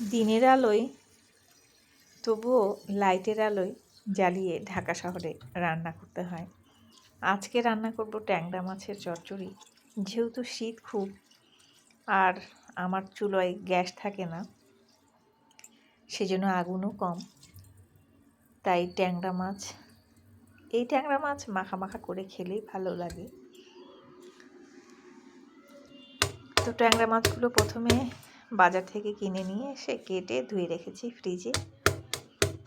দিনের আলোয়, তবুও লাইটের আলোয় জ্বালিয়ে ঢাকা শহরে রান্না করতে হয়। আজকে রান্না করব ট্যাংরা মাছের চচ্চড়ি। যেহেতু শীত খুব, আর আমার চুলোয় গ্যাস থাকে না, সেজন্য আগুনও কম। তাই ট্যাংরা মাছ, এই ট্যাংরা মাছ মাখা মাখা করে খেলেই ভালো লাগে। তো ট্যাংরা মাছগুলো প্রথমে বাজার থেকে কিনে নিয়ে এসে কেটে ধুয়ে রেখেছি ফ্রিজে।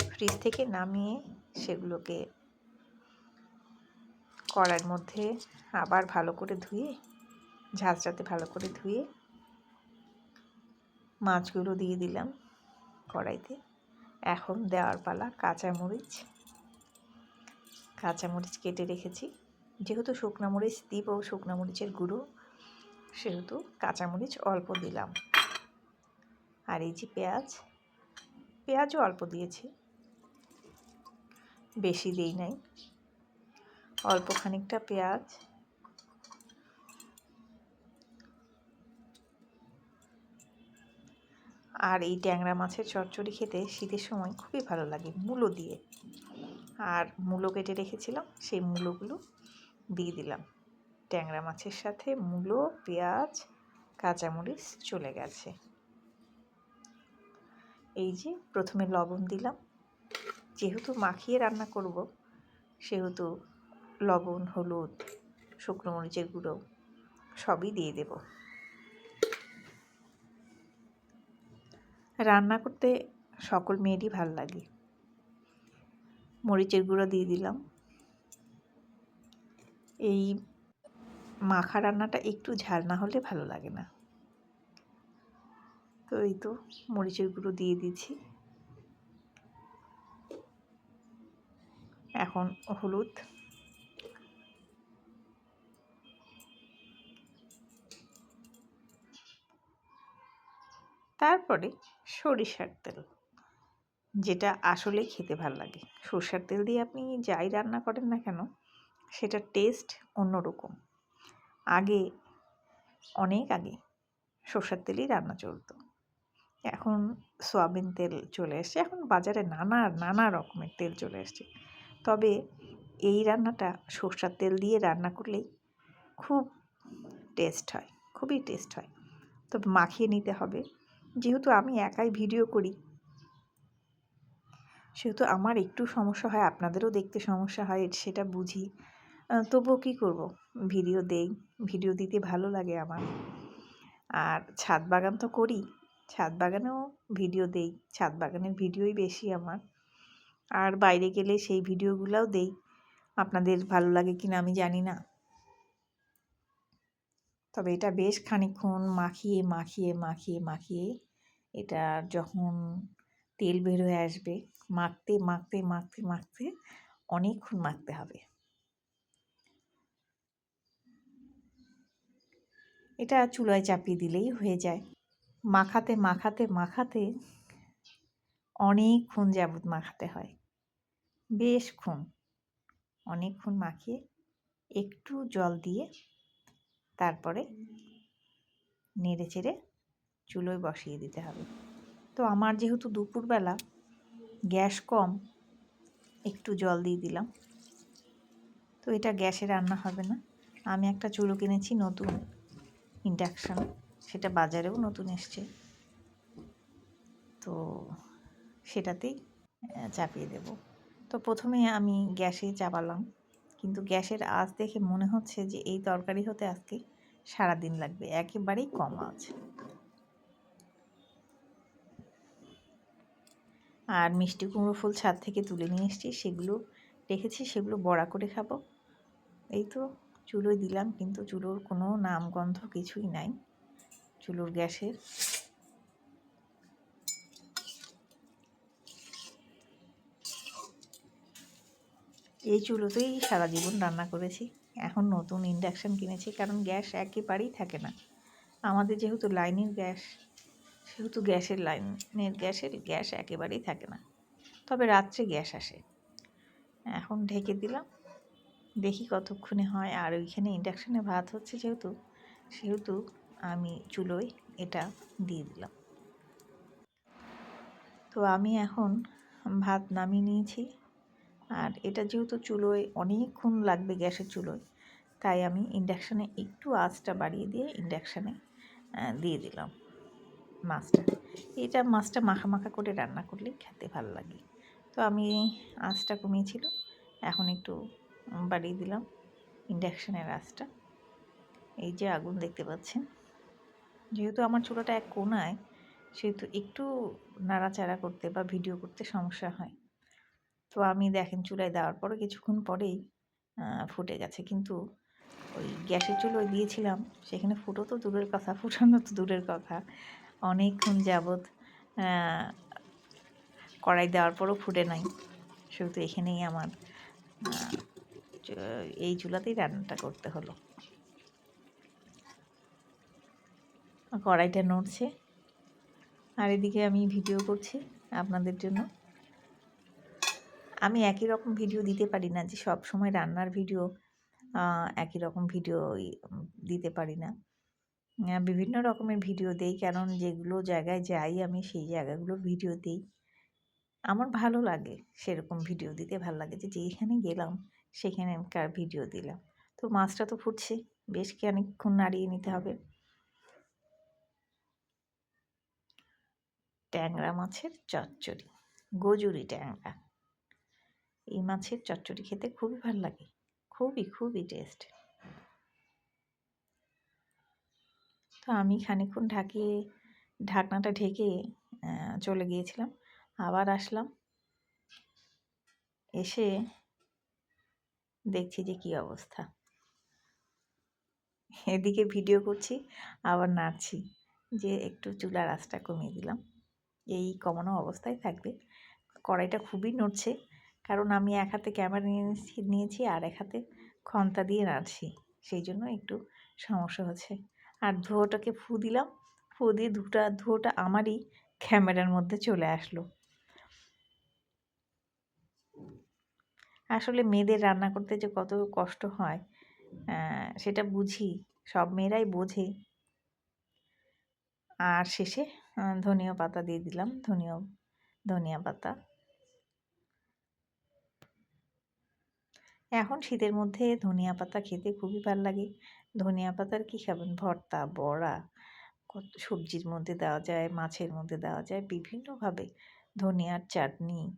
ফ্রিজ থেকে নামিয়ে সেগুলোকে কড়ার মধ্যে আবার ভালো করে ধুয়ে, ঝাঁঝরাতে ভালো করে ধুয়ে মাছগুলো দিয়ে দিলাম কড়াইতে। এখন দেওয়ার পালা কাঁচামরিচ। কাঁচামরিচ কেটে রেখেছি। যেহেতু শুকনো মরিচ দিব, শুকনো মরিচের গুঁড়ো, সেহেতু কাঁচামরিচ অল্প দিলাম। আর এই যে পেঁয়াজ, পেঁয়াজও অল্প দিয়েছি। বেশি দিই নাই। অল্প খানিকটা পেঁয়াজ। আর এই ট্যাংরা মাছের চচ্চড়ি খেতে শীতের সময় খুবই ভালো লাগে মূলো দিয়ে। আর মূলো কেটে রেখেছিলাম, সেই মূলোগুলো দিয়ে দিলাম। ট্যাংরা মাছের সাথে মূলো, পেঁয়াজ, কাঁচামরিচ চলে গেছে। এই যে প্রথমে লবণ দিলাম। যেহেতু মাখিয়ে রান্না করব, সেহেতু লবণ, হলুদ, শুকনো মরিচের গুঁড়ো সবই দিয়ে দেব। রান্না করতে সকল মেয়েরই ভালো লাগে। মরিচের গুঁড়ো দিয়ে দিলাম। এই মাখা রান্নাটা একটু ঝাল না হলে ভালো লাগে না। তো এই তো মরিচের গুঁড়ো দিয়ে দিচ্ছি। এখন হলুদ। তারপরে সরিষার তেল, যেটা আসলে খেতে ভালো লাগে। সরষার তেল দিয়ে আপনি যাই রান্না করেন না কেন সেটার টেস্ট অন্যরকম। আগে, অনেক আগে সরষার তেলেই রান্না চলতো। এখন সয়াবিন তেল চলে এসছে। এখন বাজারে নানা নানা রকমের তেল চলে এসছে। তবে এই রান্নাটা সর্ষার তেল দিয়ে রান্না করলেই খুব টেস্ট হয়, খুবই টেস্ট হয়। তবে মাখিয়ে নিতে হবে। যেহেতু আমি একাই ভিডিও করি, সেহেতু আমার একটু সমস্যা হয়, আপনাদেরও দেখতে সমস্যা হয়, সেটা বুঝি। তবুও কী করব? ভিডিও দেই, ভিডিও দিতে ভালো লাগে আমার। আর ছাদ বাগান তো করি। ছাদ বাগানেও ভিডিও দেই, ছাদ বাগানের ভিডিওই বেশি আমার। আর বাইরে গেলে সেই ভিডিওগুলোও দেই, আপনাদের ভালো লাগে কি না আমি জানি না। তবে এটা বেশ খানিক্ষণ মাখিয়ে মাখিয়ে মাখিয়ে মাখিয়ে এটা যখন তেল বের হয়ে আসবে, মাখতে মাখতে মাখতে মাখতে অনেকক্ষণ মাখতে হবে। এটা চুলায় চাপিয়ে দিলেই হয়ে যায়। মাখাতে মাখাতে মাখাতে অনেকক্ষণ যাবত মাখাতে হয়। বেশক্ষণ অনেকক্ষণ মাখিয়ে একটু জল দিয়ে তারপরে নেড়ে চেড়ে চুলোয় বসিয়ে দিতে হবে। তো আমার যেহেতু দুপুরবেলা গ্যাস কম, একটু জল দিয়ে দিলাম। তো এটা গ্যাসে রান্না হবে না। আমি একটা চুলো কিনেছি নতুন ইন্ডাকশান। সেটা বাজারেও নতুন এসছে। তো সেটাতেই চাপিয়ে দেব। তো প্রথমে আমি গ্যাসে চাপালাম কিন্তু গ্যাসের আঁচ দেখে মনে হচ্ছে যে এই তরকারি হতে আজকে সারাদিন লাগবে, একেবারেই কম আঁচ। আর মিষ্টি কুমড়ো ফুল ছাদ থেকে তুলে নিয়ে এসেছি, সেগুলো রেখেছি, সেগুলো বড়া করে খাব। এই তো চুলোয় দিলাম, কিন্তু চুলোর কোনো নামগন্ধ কিছুই নাই। চুলোর গ্যাসের এই চুলোতেই সারা জীবন রান্না করেছি। এখন নতুন ইন্ডাকশান কিনেছি, কারণ গ্যাস একেবারেই থাকে না। আমাদের যেহেতু লাইনের গ্যাস, সেহেতু গ্যাসের লাইনের গ্যাসের গ্যাস একেবারেই থাকে না। তবে রাত্রে গ্যাস আসে। এখন ঢেকে দিলাম। দেখি কতক্ষণে হয়। আর ওইখানে ইন্ডাকশানে ভাত হচ্ছে যেহেতু, সেহেতু আমি চুলোয় এটা দিয়ে দিলাম। তো আমি এখন ভাত নামিয়ে নিয়েছি। আর এটা যেহেতু চুলোয় অনেকক্ষণ লাগবে গ্যাসের চুলোয়, তাই আমি ইন্ডাকশানে একটু আঁচটা বাড়িয়ে দিয়ে ইন্ডাকশানে দিয়ে দিলাম মাছটা। এটা মাছটা মাখা মাখা করে রান্না করলে খেতে ভালো লাগে। তো আমি আঁচটা কমিয়েছিল, এখন একটু বাড়িয়ে দিলাম ইন্ডাকশানের আঁচটা। এই যে আগুন দেখতে পাচ্ছেন? যেহেতু আমার চুলাটা এক কোনায়, সেহেতু একটু নাড়াচাড়া করতে বা ভিডিও করতে সমস্যা হয়। তো আমি দেখেন চুলায় দেওয়ার পরে কিছুক্ষণ পরেই ফুটে গেছে। কিন্তু ওই গ্যাসের চুলোয় দিয়েছিলাম, সেখানে ফুটো তো দূরের কথা, ফুটানো তো দূরের কথা। অনেকক্ষণ যাবৎ কড়াই দেওয়ার পরও ফুটে নাই। সেহেতু এখানেই আমার এই চুলাতেই রান্নাটা করতে হলো। কড়াইটা নড়ছে। আর এদিকে আমি ভিডিও করছি আপনাদের জন্য। আমি একই রকম ভিডিও দিতে পারি না যে সব সময় রান্নার ভিডিও একই রকম ভিডিও দিতে পারি না। বিভিন্ন রকমের ভিডিও দেই, কারণ যেগুলো জায়গায় যাই আমি সেই জায়গাগুলোর ভিডিও দিই। আমার ভালো লাগে সেরকম ভিডিও দিতে, ভালো লাগে যে যেখানে গেলাম সেখানকার ভিডিও দিলাম। তো মাছটা তো ফুটছে, বেশ কি অনেকক্ষণ নাড়িয়ে নিতে হবে। ট্যাংরা মাছের চচ্চড়ি, গজুরি ট্যাংরা। এই মাছের চচ্চড়ি খেতে খুবই ভালো লাগে, খুবই খুবই টেস্ট তো আমি খানিক্ষণ ঢাকিয়ে, ঢাকনাটা ঢেকে চলে গিয়েছিলাম, আবার আসলাম। এসে দেখছি যে কি অবস্থা। এদিকে ভিডিও করছি, আবার নাড়ছি, যে একটু চুলার আঁচটা কমিয়ে দিলাম। এই কমানো অবস্থায় থাকবে। কড়াইটা খুবই নড়ছে, কারণ আমি এক হাতে ক্যামেরা নিয়েছি নিয়েছি আর এক হাতে খন্তা দিয়ে নাড়ছি, সেই জন্য একটু সমস্যা হচ্ছে। আর ধুয়োটাকে ফু দিলাম, ফু দিয়ে ধুটা ধুয়োটা আমারই ক্যামেরার মধ্যে চলে আসলো। আসলে মেয়েদের রান্না করতে যে কত কষ্ট হয় সেটা বুঝি, সব মেয়েরাই বোঝে। আর শেষে ধনিয়া পাতা দিয়ে দিলাম, ধনিয়া ধনিয়া পাতা। এখন শীতের মধ্যে ধনিয়া পাতা খেতে খুবই ভালো লাগে। ধনিয়া পাতার কী খাবেন? ভর্তা, বড়া, কত সবজির মধ্যে দেওয়া যায়, মাছের মধ্যে দেওয়া যায়, বিভিন্নভাবে। ধনিয়ার চাটনি,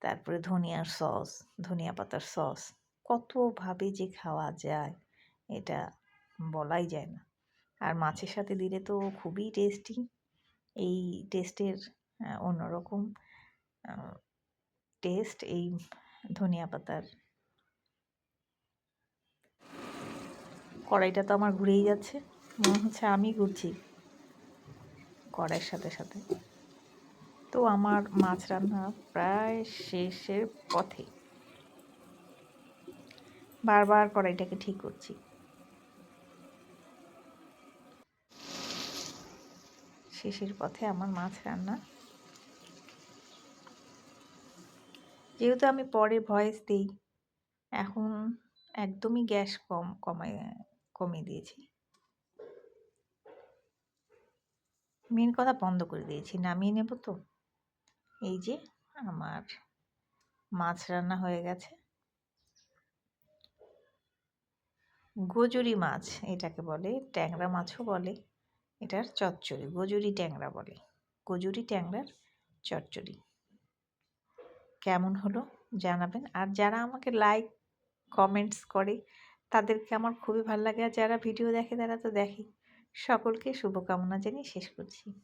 তারপরে ধনিয়ার সস, ধনিয়া পাতার সস, কতভাবে যে খাওয়া যায়, এটা বলাই যায় না। আর মাছের সাথে দিলে তো খুবই টেস্টি এই টেস্টের অন্যরকম টেস্ট এই ধনিয়া পাতার। কড়াইটা তো আমার ঘুরেই যাচ্ছে, মনে হচ্ছে আমি ঘুরছি কড়াইয়ের সাথে সাথে। তো আমার মাছ রান্না প্রায় শেষের পথে। বারবার কড়াইটাকে ঠিক করছি। শেষের পথে আমার মাছ রান্না। যেহেতু আমি পরে ভয়েস দিই, এখন একদমই গ্যাস কম, কমায়, কমিয়ে দিয়েছি। মেন কথা বন্ধ করে দিয়েছি, নামিয়ে নেব তো। এই যে আমার মাছ রান্না হয়ে গেছে। গজুরি মাছ এটাকে বলে, ট্যাংরা মাছও বলে। এটার চচ্চড়ি, গজুরি ট্যাংরা বলে। গজুরি ট্যাংরার চচ্চড়ি। কেমন হলো জানাবেন। আর যারা আমাকে লাইক কমেন্টস করে, তাদেরকে আমার খুবই ভালো লাগে। আর যারা ভিডিও দেখে তারা তো দেখে সকলকে শুভকামনা জানিয়ে শেষ করছি।